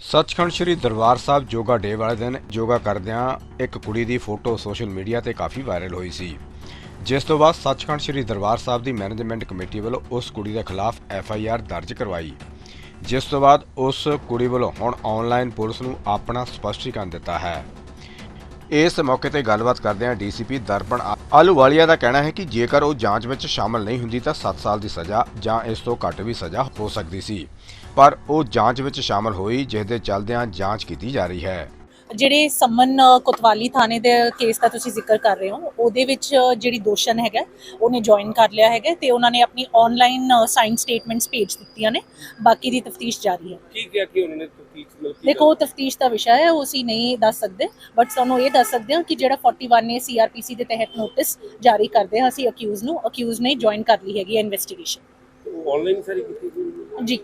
ਸੱਚਖੰਡ ਸ੍ਰੀ ਦਰਬਾਰ ਸਾਹਿਬ ਯੋਗਾ ਡੇ ਵਾਲੇ ਦਿਨ ਯੋਗਾ ਕਰਦਿਆਂ ਇੱਕ ਕੁੜੀ ਦੀ ਫੋਟੋ ਸੋਸ਼ਲ ਮੀਡੀਆ ਤੇ ਕਾਫੀ ਵਾਇਰਲ ਹੋਈ ਸੀ। ਜਿਸ ਤੋਂ ਬਾਅਦ ਸੱਚਖੰਡ ਸ੍ਰੀ ਦਰਬਾਰ ਸਾਹਿਬ ਦੀ ਮੈਨੇਜਮੈਂਟ ਕਮੇਟੀ ਵੱਲੋਂ ਉਸ ਕੁੜੀ ਦੇ ਖਿਲਾਫ ਐਫ ਆਈ ਆਰ ਦਰਜ ਕਰਵਾਈ। ਜਿਸ ਤੋਂ ਬਾਅਦ ਉਸ ਕੁੜੀ ਵੱਲੋਂ ਹੁਣ ਆਨਲਾਈਨ ਪੁਲਿਸ ਨੂੰ ਆਪਣਾ ਸਪਸ਼ਟੀਕਰਨ ਦਿੱਤਾ ਹੈ। ਇਸ ਮੌਕੇ ਤੇ ਗੱਲਬਾਤ ਕਰਦਿਆਂ ਡੀਸੀਪੀ ਦਰਪਣ ਆ- ਆਲੂਵਾਲੀਆ ਦਾ ਕਹਿਣਾ ਹੈ ਕਿ ਜੇਕਰ ਉਹ ਜਾਂਚ ਵਿੱਚ ਸ਼ਾਮਲ ਨਹੀਂ ਹੁੰਦੀ ਤਾਂ 7 ਸਾਲ ਦੀ ਸਜ਼ਾ ਜਾਂ ਇਸ ਤੋਂ ਘੱਟ ਵੀ ਸਜ਼ਾ ਹੋ ਸਕਦੀ ਸੀ। ਪਰ ਉਹ ਜਾਂਚ ਵਿੱਚ ਸ਼ਾਮਲ ਹੋਈ ਜਿਸ ਦੇ ਚੱਲਦਿਆਂ ਜਾਂਚ ਕੀਤੀ ਜਾ ਰਹੀ ਹੈ। ਜਿਹੜੇ ਸਮਨ ਕੋਤਵਾਲੀ ਥਾਣੇ ਦੇ ਕੇਸ ਦਾ ਤੁਸੀਂ ਜ਼ਿਕਰ ਕਰ ਰਹੇ ਹੋ ਉਹਦੇ ਵਿੱਚ ਜਿਹੜੀ ਦੋਸ਼ਣ ਹੈਗਾ ਉਹਨੇ ਜੁਆਇਨ ਕਰ ਲਿਆ ਹੈਗਾ ਤੇ ਉਹਨਾਂ ਨੇ ਆਪਣੀ ਆਨਲਾਈਨ ਸਾਈਨ ਸਟੇਟਮੈਂਟਸ ਭੇਜ ਦਿੱਤੀਆਂ ਨੇ ਬਾਕੀ ਦੀ ਤਫਤੀਸ਼ ਜਾਰੀ ਹੈ। ਕੀ ਕਿਹਾ ਕਿ ਉਹਨਾਂ ਨੇ ਤਫਤੀਸ਼ ਮਤਲਬ ਦੇਖੋ ਤਫਤੀਸ਼ ਦਾ ਵਿਸ਼ਾ ਹੈ ਉਹ ਅਸੀਂ ਨਹੀਂ ਦੱਸ ਸਕਦੇ ਬਟ ਸਾਨੂੰ ਇਹ ਦੱਸ ਸਕਦੇ ਹਾਂ ਕਿ ਜਿਹੜਾ 41 ਏ ਸੀਆਰਪੀਸੀ ਦੇ ਤਹਿਤ ਨੋਟਿਸ ਜਾਰੀ ਕਰਦੇ ਹਾਂ ਅਸੀਂ ਅਕਿਊਜ਼ ਨੂੰ ਅਕਿਊਜ਼ ਨੇ ਜੁਆਇਨ ਕਰ ਲਈ ਹੈਗੀ ਇਨਵੈਸਟੀਗੇਸ਼ਨ ਆਨਲਾਈਨ ਸਾਰੀ ਕੀਤੀ ਜੀ।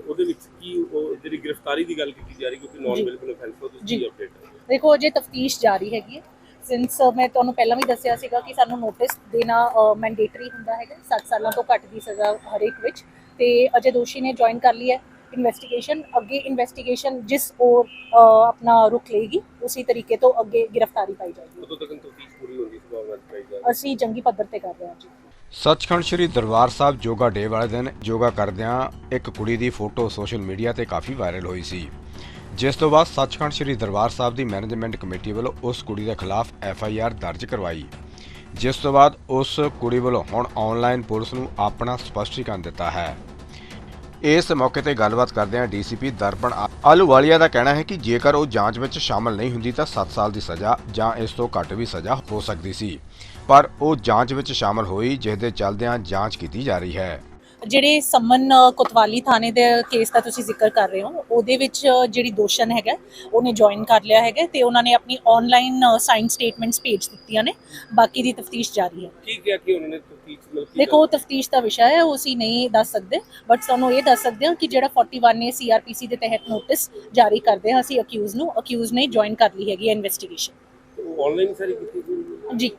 ਤੇ ਉਹਦੇ ਵਿੱਚ ਕੀ ਉਹ ਜਿਹੜੀ ਗ੍ਰਿਫਤਾਰੀ ਦੀ ਗੱਲ ਕੀਤੀ ਜਾ ਰਹੀ ਕਿਉਂਕਿ ਨਾਨ। ਬਿਲਕੁਲ ਅਫੈਂਸ ਤੁਸੀਂ ਜੀ। ਅਪਡੇਟ ਦੇਖੋ ਅਜੇ ਤਫਤੀਸ਼ ਜਾਰੀ ਹੈਗੀ ਹੈ। ਸਿੰਸ ਮੈਂ ਤੁਹਾਨੂੰ ਪਹਿਲਾਂ ਵੀ ਦੱਸਿਆ ਸੀਗਾ ਕਿ ਸਾਨੂੰ ਨੋਟਿਸ ਦੇਣਾ ਮੈਂਡੇਟਰੀ ਹੁੰਦਾ ਹੈਗਾ 7 ਸਾਲਾਂ ਤੋਂ ਘੱਟ ਦੀ ਸਜ਼ਾ ਹਰੇਕ ਵਿੱਚ। ਤੇ ਅਜੇ ਦੋਸ਼ੀ ਨੇ ਜੁਆਇਨ ਕਰ ਲਈ ਹੈ। ਇਨਵੈਸਟੀਗੇਸ਼ਨ ਅੱਗੇ ਇਨਵੈਸਟੀਗੇਸ਼ਨ ਜਿਸ ਔਰ ਆਪਣਾ ਰੁਖ ਲਏਗੀ ਉਸੇ ਤਰੀਕੇ ਤੋਂ ਅੱਗੇ ਗ੍ਰਿਫਤਾਰੀ ਪਾਈ ਜਾਏਗੀ। ਉਦੋਂ ਤੱਕ ਤਫਤੀਸ਼ ਪੂਰੀ ਹੋਣੀ ਸੰਭਾਵਨਾ ਦਿਖਾਈ ਜਾ ਰਹੀ ਅਸੀਂ ਜੰਗੀ ਪੱਧਰ ਤੇ ਕਰ ਰਹੇ ਹਾਂ ਜੀ। ਸੱਚਖੰਡ ਸ੍ਰੀ ਦਰਬਾਰ ਸਾਹਿਬ ਯੋਗਾ ਡੇ ਵਾਲੇ ਦਿਨ ਯੋਗਾ ਕਰਦਿਆਂ ਇੱਕ ਕੁੜੀ ਦੀ ਫੋਟੋ ਸੋਸ਼ਲ ਮੀਡੀਆ ਤੇ ਕਾਫੀ ਵਾਇਰਲ ਹੋਈ ਸੀ। ਜਿਸ ਤੋਂ ਬਾਅਦ ਸੱਚਖੰਡ ਸ੍ਰੀ ਦਰਬਾਰ ਸਾਹਿਬ ਦੀ ਮੈਨੇਜਮੈਂਟ ਕਮੇਟੀ ਵੱਲੋਂ ਉਸ ਕੁੜੀ ਦੇ ਖਿਲਾਫ ਐਫ ਆਈ ਆਰ ਦਰਜ ਕਰਵਾਈ। ਜਿਸ ਤੋਂ ਬਾਅਦ ਉਸ ਕੁੜੀ ਵੱਲੋਂ ਹੁਣ ਆਨਲਾਈਨ ਪੁਲਿਸ ਨੂੰ ਆਪਣਾ ਸਪਸ਼ਟੀਕਰਨ ਦਿੱਤਾ ਹੈ। ਇਸ ਮੌਕੇ ਤੇ ਗੱਲਬਾਤ ਕਰਦਿਆਂ ਡੀਸੀਪੀ ਦਰਪਣ ਆ- ਆਲੂਵਾਲੀਆ ਦਾ ਕਹਿਣਾ ਹੈ ਕਿ ਜੇਕਰ ਉਹ ਜਾਂਚ ਵਿੱਚ ਸ਼ਾਮਲ ਨਹੀਂ ਹੁੰਦੀ ਤਾਂ 7 ਸਾਲ ਦੀ ਸਜ਼ਾ ਜਾਂ ਇਸ ਤੋਂ ਘੱਟ ਵੀ ਸਜ਼ਾ ਹੋ ਸਕਦੀ ਸੀ। ਪਰ ਉਹ ਜਾਂਚ ਵਿੱਚ ਸ਼ਾਮਲ ਹੋਈ ਜਿਸ ਦੇ ਚੱਲਦਿਆਂ ਜਾਂਚ ਕੀਤੀ ਜਾ ਰਹੀ ਹੈ। ਜਿਹੜੇ ਸਮਨ ਕੋਤਵਾਲੀ ਥਾਣੇ ਦੇ ਕੇਸ ਦਾ ਤੁਸੀਂ ਜ਼ਿਕਰ ਕਰ ਰਹੇ ਹੋ ਉਹਦੇ ਵਿੱਚ ਜਿਹੜੀ ਦੋਸ਼ਣ ਹੈਗਾ ਉਹਨੇ ਜੁਆਇਨ ਕਰ ਲਿਆ ਹੈਗਾ ਤੇ ਉਹਨਾਂ ਨੇ ਆਪਣੀ ਆਨਲਾਈਨ ਸਾਈਨ ਸਟੇਟਮੈਂਟਸ ਭੇਜ ਦਿੱਤੀਆਂ ਨੇ ਬਾਕੀ ਦੀ ਤਫਤੀਸ਼ ਜਾਰੀ ਹੈ। ਕੀ ਕਿਹਾ ਕਿ ਉਹਨਾਂ ਨੇ ਤਫਤੀਸ਼ ਮਤਲਬ ਦੇਖੋ ਤਫਤੀਸ਼ ਦਾ ਵਿਸ਼ਾ ਹੈ ਉਹ ਅਸੀਂ ਨਹੀਂ ਦੱਸ ਸਕਦੇ ਬਟ ਸਾਨੂੰ ਇਹ ਦੱਸ ਸਕਦੇ ਹਾਂ ਕਿ ਜਿਹੜਾ 41 ਏ ਸੀਆਰਪੀਸੀ ਦੇ ਤਹਿਤ ਨੋਟਿਸ ਜਾਰੀ ਕਰਦੇ ਹਾਂ ਅਸੀਂ ਅਕਿਊਜ਼ ਨੂੰ ਅਕਿਊਜ਼ ਨੇ ਜੁਆਇਨ ਕਰ ਲਈ ਹੈਗੀ ਇਨਵੈਸਟੀਗੇਸ਼ਨ ਆਨਲਾਈਨ ਸਾਰੀ ਕੀਤੀ ਗਈ ਜੀ।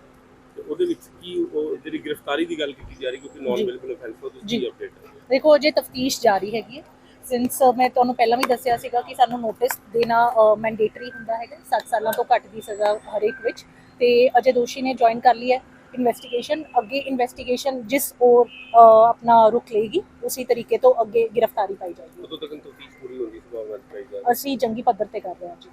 ਉਹਦੇ ਵਿੱਚ ਕੀ ਉਹ ਜਿਹੜੀ ਗ੍ਰਿਫਤਾਰੀ ਦੀ ਗੱਲ ਕੀਤੀ ਜਾ ਰਹੀ ਕਿਉਂਕਿ ਨਾਨ ਜੀ। ਬਿਲਕੁਲ ਅਫੈਂਸ ਹੋ ਤੁਸੀਂ ਜੀ। ਕੀ ਅਪਡੇਟ ਦੇਖੋ ਅਜੇ ਤਫਤੀਸ਼ ਜਾਰੀ ਹੈਗੀ ਹੈ। ਸਿੰਸ ਮੈਂ ਤੁਹਾਨੂੰ ਪਹਿਲਾਂ ਵੀ ਦੱਸਿਆ ਸੀਗਾ ਕਿ ਸਾਨੂੰ ਨੋਟਿਸ ਦੇਣਾ ਮੈਂਡੇਟਰੀ ਹੁੰਦਾ ਹੈਗਾ 7 ਸਾਲਾਂ ਤੋਂ ਘੱਟ ਦੀ ਸਜ਼ਾ ਹਰੇਕ ਵਿੱਚ। ਤੇ ਅਜੇ ਦੋਸ਼ੀ ਨੇ ਜੁਆਇਨ ਕਰ ਲਈ ਹੈ। ਇਨਵੈਸਟੀਗੇਸ਼ਨ ਅੱਗੇ ਇਨਵੈਸਟੀਗੇਸ਼ਨ ਜਿਸ ਔਰ ਆਪਣਾ ਰੁਖ ਲਏਗੀ ਉਸੇ ਤਰੀਕੇ ਤੋਂ ਅੱਗੇ ਗ੍ਰਿਫਤਾਰੀ ਪਾਈ ਜਾਏਗੀ। ਉਦੋਂ ਤੱਕ ਤਫਤੀਸ਼ ਪੂਰੀ ਹੋਣੀ ਸੰਭਾਵਨਾ ਦਿਖਾਈ ਜਾ ਰਹੀ ਅਸੀਂ ਜੰਗੀ ਪੱਧਰ ਤੇ ਕਰ ਰਹੇ ਹਾਂ ਜੀ।